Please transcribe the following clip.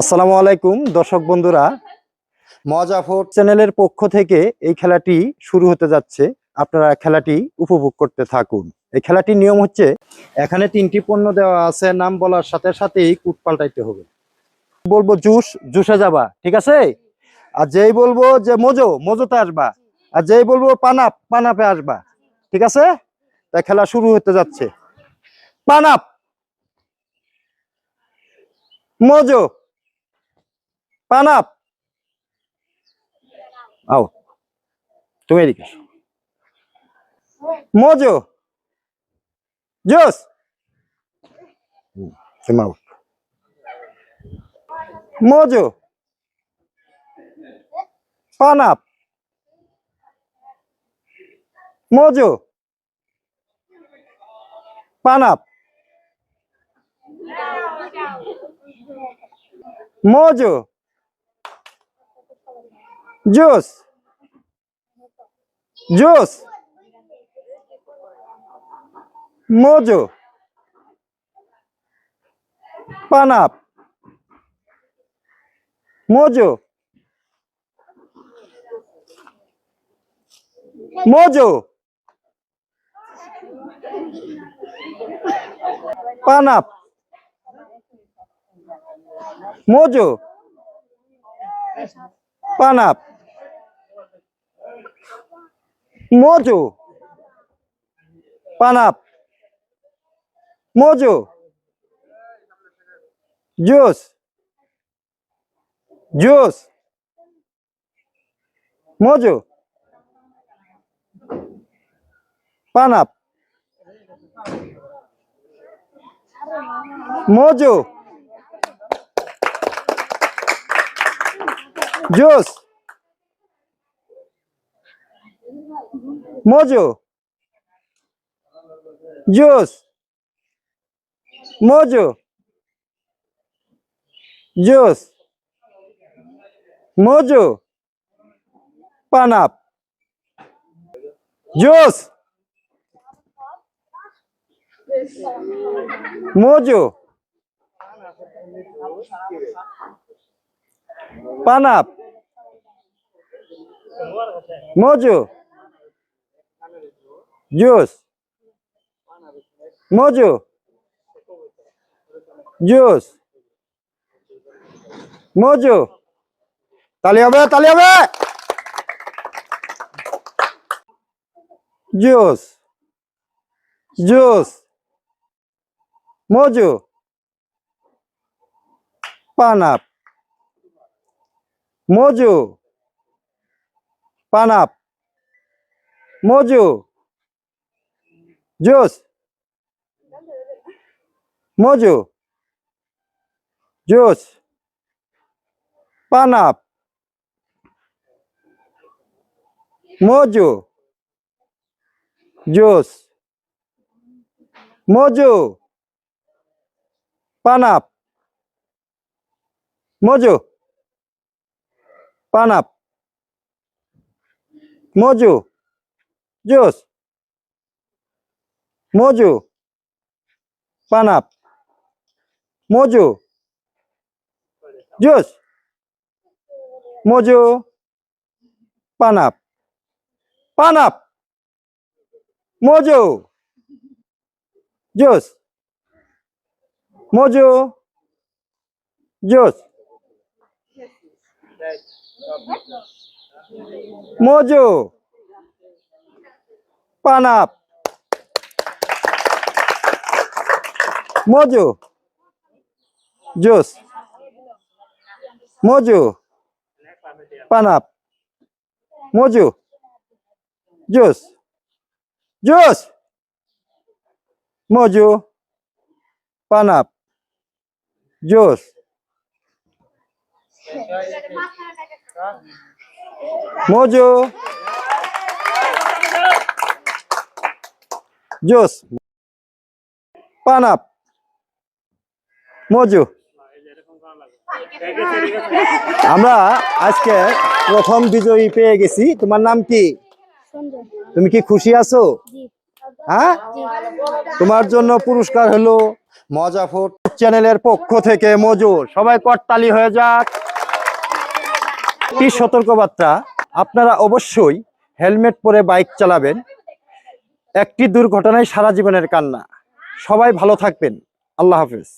আসসালামু আলাইকুম, দর্শক বন্ধুরা। মজা ফোর চ্যানেলের পক্ষ থেকে এই খেলাটি শুরু হতে যাচ্ছে। আপনারা খেলাটি উপভোগ করতে থাকুন। এই খেলাটির নিয়ম হচ্ছে, এখানে তিনটি পণ্য দেওয়া আছে, নাম বলার সাথে সাথেই কুট পাল্টাইতে হবে। বলব জুস, জুসে যাবা, ঠিক আছে? আর যেই বলব যে মজো, মজোতে আসবা। আর যেই বলব পানাপ, পানাপে আসবা, ঠিক আছে? তা খেলা শুরু হতে যাচ্ছে। পানাপ! মজো! পানাপ আও তুমি এদিকে। মজো জোস। তুমি মজো পানাপ মজো পানাপ মজো জুস। জুস। মজো। পানাপ মজো। মজো। পানাপ মজো। পানাপ মজো পানাপ Mojo juice juice Mojo পানাপ Mojo juice Mojo. Juice. Mojo. Juice. Mojo. পানাপ juice. Mojo. পানাপ Mojo. Juice. Mojo. Juice. Mojo. তালি হবে তালি হবে। জুস। জুস। মজো। পানাপ মজো। পানাপ মজো। জুস? মজো? জুস? পানাপ মজো? জুস? মজো? পানাপ মজো? পানাপ মজো? জুস? মজো পানাপ Mojo juice Mojo পানাপ পানাপ Mojo juice Mojo juice Mojo পানাপ Mojo juice Mojo পানাপ মজো জুস জুস মজো পানাপ জুস মজো জুস পানাপ মজু। আমরা আজকে প্রথম বিজয়ী পেয়ে গেছি। তোমার নাম কি? তুমি কি খুশি আছো? হ্যাঁ? তোমার জন্য পুরস্কার হলো মজা ফুড চ্যানেলের পক্ষ থেকে মজুর সবাই করতালি হয়ে যাক। একটি সতর্কবার্তা আপনারা অবশ্যই হেলমেট পরে বাইক চালাবেন। একটি দুর্ঘটনায় সারা জীবনের কান্না। সবাই ভালো থাকবেন। আল্লাহ হাফেজ।